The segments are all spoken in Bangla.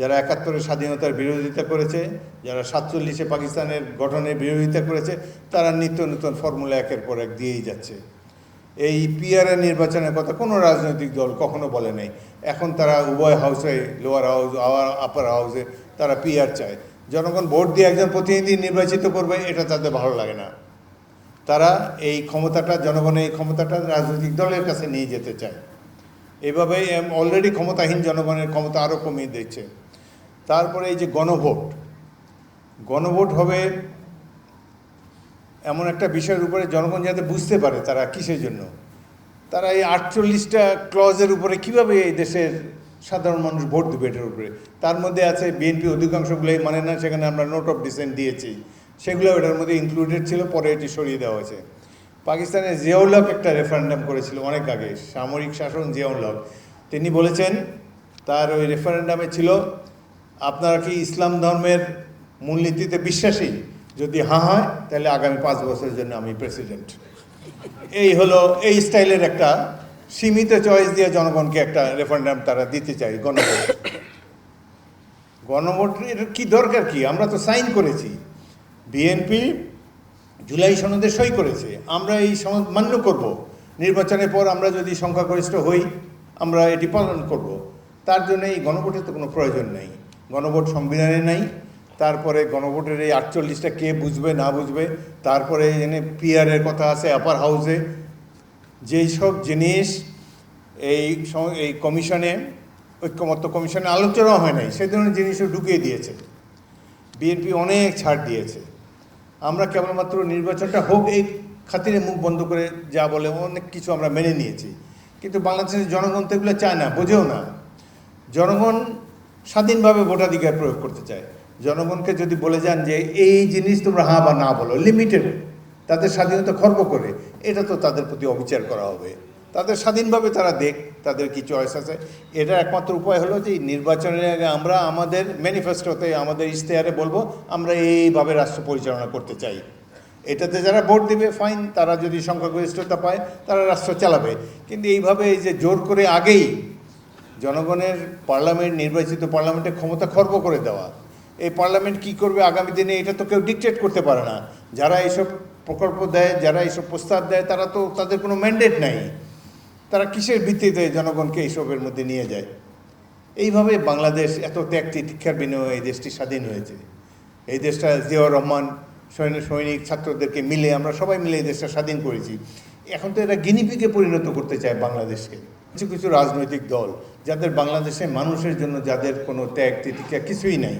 যারা একাত্তরের স্বাধীনতার বিরোধিতা করেছে, যারা সাতচল্লিশে পাকিস্তানের গঠনের বিরোধিতা করেছে, তারা নিত্য নতুন ফর্মুলা একের পর এক দিয়েই যাচ্ছে। এই পিআরএ নির্বাচনের কথা কোনো রাজনৈতিক দল কখনো বলে নাই। এখন তারা উভয় হাউসে, লোয়ার হাউস আপার হাউসে তারা পিআর চায়। জনগণ ভোট দিয়ে একজন প্রতিনিধি নির্বাচিত করবে, এটা তাদের ভালো লাগে না। তারা এই ক্ষমতাটা জনগণের এই ক্ষমতাটা রাজনৈতিক দলের কাছে নিয়ে যেতে চায়। এভাবে অলরেডি ক্ষমতাহীন জনগণের ক্ষমতা আরও কমিয়ে দিচ্ছে। তারপরে এই যে গণভোট। গণভোট হবে এমন একটা বিষয়ের উপরে জনগণ যাতে বুঝতে পারে তারা কিসের জন্য। তারা এই আটচল্লিশটা ক্লজের উপরে কীভাবে এই দেশের সাধারণ মানুষ ভোট দেবে এটার উপরে? তার মধ্যে আছে বিএনপি অধিকাংশগুলোই মানে না, সেখানে আমরা নোট অফ ডিসেন্ট দিয়েছি। সেগুলো এটার মধ্যে ইনক্লুডেড ছিল, পরে এটি সরিয়ে দেওয়া হয়েছে। পাকিস্তানের জিয়াউল একটা রেফারেন্ডাম করেছিল অনেক আগে, সামরিক শাসন জিয়াউল তিনি বলেছেন, তার ওই রেফারেন্ডামে ছিল আপনারা কি ইসলাম ধর্মের মূলনীতিতে বিশ্বাসী? যদি হাঁ হয়, তাহলে আগামী পাঁচ বছরের জন্য আমি প্রেসিডেন্ট এই হলো, এই স্টাইলের একটা সীমিত চয়েস দিয়ে জনগণকে একটা রেফারেন্ডাম তারা দিতে চাই গণভোট। গণভোট এর কি দরকার কি? আমরা তো সাইন করেছি। বিএনপি জুলাই সনদে সই করেছে। আমরা এই সনদ মান্য করব। নির্বাচনের পর আমরা যদি সংখ্যাগরিষ্ঠ হই, আমরা এটি পালন করব। তার জন্য এই গণভোটের তো কোনো প্রয়োজন নেই। গণভোট সংবিধানে নাই, তারপরে গণভোটের এই আটচল্লিশটা কে বুঝবে, না বুঝবে, তারপরে এখানে পিআরের কথা আছে আপার হাউসে যেই সব জিনিস এই এই কমিশনে, ঐক্যমত্য কমিশনে আলোচনা হয় নাই, সেই ধরনের জিনিসও ঢুকিয়ে দিয়েছে। বিএনপি অনেক ছাড় দিয়েছে। আমরা কেবলমাত্র নির্বাচনটা হোক, এই খাতিরে মুখ বন্ধ করে যা বলে, অনেক কিছু আমরা মেনে নিয়েছি। কিন্তু বাংলাদেশের জনগণ তো এগুলো চায় না, বোঝেও না। জনগণ স্বাধীনভাবে ভোটাধিকার প্রয়োগ করতে চায়। জনগণকে যদি বলে যান যে এই জিনিস তোমরা হ্যাঁ বা না বলো লিমিটেড তাদের স্বাধীনতা খর্ব করে, এটা তো তাদের প্রতি অবিচার করা হবে। তাদের স্বাধীনভাবে তারা দেখ, তাদের কি চয়েস আছে? এটা একমাত্র উপায় হলো যে নির্বাচনের আগে আমরা আমাদের ম্যানিফেস্টোতে আমাদের ইশতেহারে বলব, আমরা এইভাবে রাষ্ট্র পরিচালনা করতে চাই। এটাতে যারা ভোট দিবে ফাইন তারা যদি সংখ্যাগরিষ্ঠতা পায়, তারা রাষ্ট্র চালাবে। কিন্তু এইভাবে এই যে জোর করে আগেই জনগণের পার্লামেন্ট, নির্বাচিত পার্লামেন্টের ক্ষমতা খর্ব করে দেওয়া। এই পার্লামেন্ট কি করবে আগামী দিনে এটা তো কেউ ডিকটেট করতে পারে না। যারা এইসব প্রকল্প দেয়, যারা এইসব প্রস্তাব দেয়, তারা তো তাদের কোনো ম্যান্ডেট নাই। তারা কিসের ভিত্তিতে জনগণকে এইসবের মধ্যে নিয়ে যায়? এইভাবে বাংলাদেশ এত ত্যাগ তিতিক্ষার বিনিময়ে এই দেশটি স্বাধীন হয়েছে। এই দেশটা জিয়াউর রহমান সৈনিক সৈনিক ছাত্রদেরকে মিলে, আমরা সবাই মিলে এই দেশটা স্বাধীন করেছি। এখন তো এরা গিনিপিকে পরিণত করতে চায় বাংলাদেশকে। কিছু কিছু রাজনৈতিক দল যাদের বাংলাদেশে মানুষের জন্য যাদের কোনো ত্যাগ তিতিক্ষা কিছুই নাই,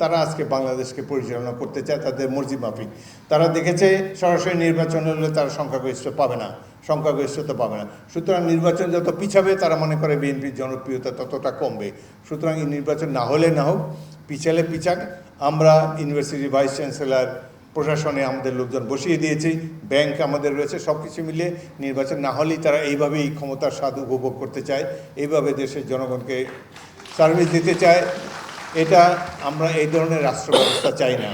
তারা আজকে বাংলাদেশকে পরিচালনা করতে চায়, তাদের মর্জি মাফিক। তারা দেখেছে সরাসরি নির্বাচন হলে তারা সংখ্যাগরিষ্ঠ পাবে না, সংখ্যাগরিষ্ঠতা পাবে না। সুতরাং নির্বাচন যত পিছাবে, তারা মনে করে বিএনপির জনপ্রিয়তা ততটা কমবে। সুতরাং এই নির্বাচন না হলে না হোক, পিছালে পিছাক। আমরা ইউনিভার্সিটি ভাইস চ্যান্সেলর প্রশাসনে আমাদের লোকজন বসিয়ে দিয়েছে, ব্যাংক আমাদের রয়েছে সব কিছু মিলিয়ে নির্বাচন না হলেই তারা এইভাবেই ক্ষমতার স্বাদ উপভোগ করতে চায়, এইভাবে দেশের জনগণকে সার্ভিস দিতে চায়। এটা আমরা এই ধরনের রাষ্ট্র ব্যবস্থা চাই না।